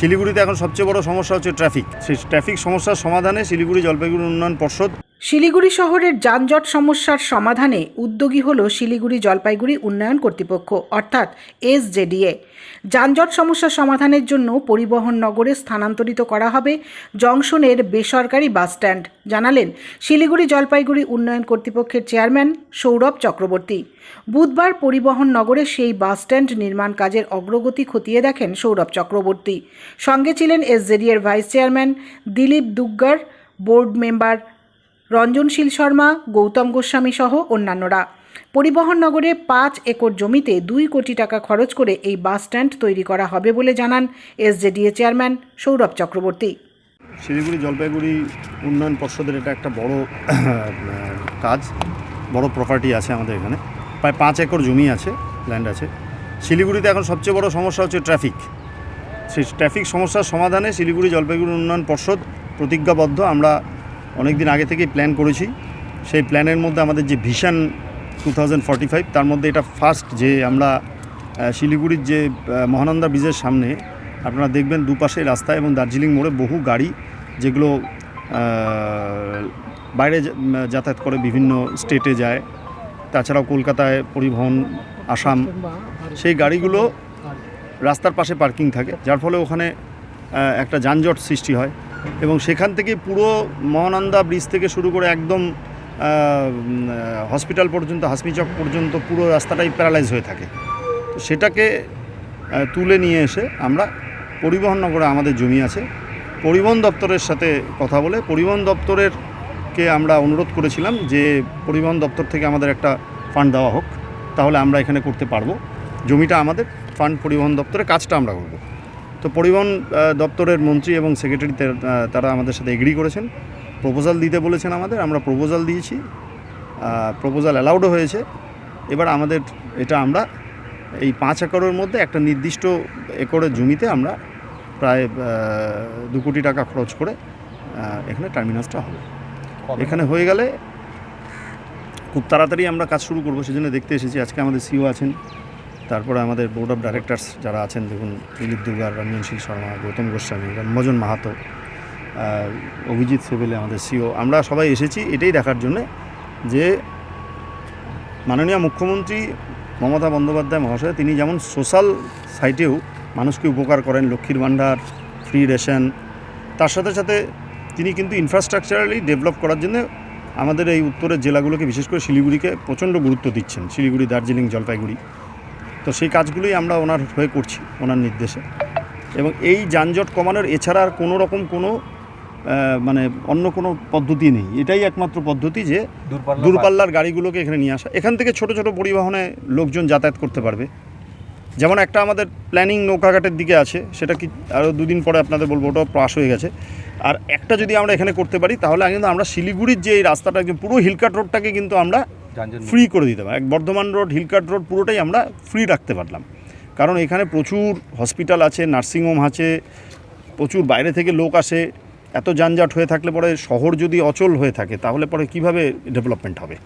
শিলিগুড়িতে এখন সবচেয়ে বড় সমস্যা হচ্ছে ট্রাফিক। সেই ট্রাফিক সমস্যার সমাধানে শিলিগুড়ি জলপাইগুড়ি উন্নয়ন পর্ষদ শিলিগুড়ি শহরের যানজট সমস্যার সমাধানে উদ্যোগী হল শিলিগুড়ি জলপাইগুড়ি উন্নয়ন কর্তৃপক্ষ, অর্থাৎ এসজেডিএ যানজট সমস্যা সমাধানের জন্য পরিবহন নগরে স্থানান্তরিত করা হবে জংশনের বেসরকারি বাসস্ট্যান্ড জানালেন শিলিগুড়ি জলপাইগুড়ি উন্নয়ন কর্তৃপক্ষের চেয়ারম্যান সৌরভ চক্রবর্তী। বুধবার পরিবহন নগরে সেই বাসস্ট্যান্ড নির্মাণ কাজের অগ্রগতি খতিয়ে দেখেন সৌরভ চক্রবর্তী। সঙ্গে ছিলেন এসজেডিএর vice chairman Dilip Duggar, board member Ranjanshil Sharma, Gautam Goswami সহ অন্যান্যরা। পরিবহন নগরে পাঁচ একর জমিতে দুই কোটি টাকা খরচ করে এই বাস স্ট্যান্ড তৈরি করা হবে বলে জানান এসজেডিএ চেয়ারম্যান সৌরভ চক্রবর্তী। শিলিগুড়ি জলপাইগুড়ি উন্নয়ন পর্ষদের এটা একটা বড় কাজ, বড় প্রপার্টি আছে আমাদের এখানে। প্রায় পাঁচ একর জমি আছে ল্যান্ড আছে। শিলিগুড়িতে এখন সবচেয়ে বড় সমস্যা হচ্ছে ট্রাফিক সেই ট্রাফিক সমস্যার সমাধানে শিলিগুড়ি জলপাইগুড়ি উন্নয়ন পর্ষদ প্রতিজ্ঞাবদ্ধ। আমরা অনেক দিন আগে থেকেই প্ল্যান করেছি। সেই প্ল্যানের মধ্যে আমাদের যে ভিশন টু তার মধ্যে এটা ফার্স্ট যে আমরা শিলিগুড়ির যে মহানন্দা ব্রিজের সামনে আপনারা দেখবেন দুপাশে রাস্তা এবং দার্জিলিং মোড়ে বহু গাড়ি যেগুলো বাইরে যাতায়াত করে বিভিন্ন স্টেটে যায়। তাছাড়াও কলকাতায় পরিবহন, আসাম, সেই গাড়িগুলো রাস্তার পাশে পার্কিং থাকে, যার ফলে ওখানে একটা যানজট সৃষ্টি হয়। এবং সেখান থেকে পুরো মহানন্দা ব্রিজ থেকে শুরু করে একদম হসপিটাল পর্যন্ত, হাসমিচক পর্যন্ত পুরো রাস্তাটাই প্যারালাইজ হয়ে থাকে। তো সেটাকে তুলে নিয়ে এসে আমরা পরিবহন নগরে আমাদের জমি আছে। পরিবহন দপ্তরের সাথে কথা বলে, পরিবহন দপ্তরের কে আমরা অনুরোধ করেছিলাম যে পরিবহন দপ্তর থেকে আমাদের একটা ফান্ড দেওয়া হোক। তাহলে আমরা এখানে করতে পারব। জমিটা আমাদের ফান্ড পরিবহন দপ্তরে কাজটা আমরা করব। তো পরিবহন দপ্তরের মন্ত্রী এবং সেক্রেটারি তারা আমাদের সাথে এগ্রি করেছেন। প্রপোজাল দিতে বলেছেন আমাদের আমরা প্রপোজাল দিয়েছি। প্রপোজাল অ্যালাউডও হয়েছে। এবার আমাদের এটা আমরা এই পাঁচ একরের মধ্যে একটা নির্দিষ্ট একরের জমিতে আমরা প্রায় দু কোটি টাকা খরচ করে এখানে টার্মিনাসটা হবে। এখানে হয়ে গেলে খুব তাড়াতাড়ি আমরা কাজ শুরু করব সেজন্য দেখতে এসেছি। আজকে আমাদের সিও আছেন। তারপরে আমাদের বোর্ড অফ ডাইরেক্টরস যারা আছেন, দেখুন, দিলীপ দুর্গার, রঞ্জনশীল শর্মা, গৌতম গোস্বামী রম্ভজন মাহাতো অভিজিৎ সেবেলে আমাদের সিও আমরা সবাই এসেছি এটাই দেখার জন্যে যে মাননীয় মুখ্যমন্ত্রী মমতা বন্দ্যোপাধ্যায় মহাশয়, তিনি যেমন সোশ্যাল সাইটেও মানুষকে উপকার করেন, লক্ষ্মীর ভাণ্ডার ফ্রি রেশন তার সাথে সাথে তিনি কিন্তু ইনফ্রাস্ট্রাকচারালি ডেভেলপ করার জন্য আমাদের এই উত্তরের জেলাগুলোকে, বিশেষ করে শিলিগুড়িকে প্রচণ্ড গুরুত্ব দিচ্ছেন। শিলিগুড়ি, দার্জিলিং, জলপাইগুড়ি। তো সেই কাজগুলোই আমরা ওনার হয়ে করছি ওনার নির্দেশে। এবং এই যানজট কমানোর এছাড়া আর কোনো রকম কোনো মানে অন্য কোনো পদ্ধতি নেই। এটাই একমাত্র পদ্ধতি যে দূরপাল্লার গাড়িগুলোকে এখানে নিয়ে আসা। এখান থেকে ছোট ছোট পরিবহনে লোকজন যাতায়াত করতে পারবে। যেমন একটা আমাদের প্ল্যানিং নৌকাঘাটের দিকে আছে সেটা কি আরও দুদিন পরে আপনাদের বলব ওটাও পাস হয়ে গেছে। আর একটা যদি আমরা এখানে করতে পারি তাহলে কিন্তু আমরা শিলিগুড়ির যে এই রাস্তাটা পুরো হিলকাট রোডটাকে কিন্তু আমরা ফ্রি করে দিতে পারি। এক বর্ধমান রোড হিলকাট রোড, পুরোটাই আমরা ফ্রি রাখতে পারলাম। কারণ এখানে প্রচুর হসপিটাল আছে নার্সিংহোম আছে, প্রচুর বাইরে থেকে লোক আসে, এত যানজট হয়ে থাকলে পরে শহর যদি অচল হয়ে থাকে, তাহলে পরে কীভাবে ডেভেলপমেন্ট হবে?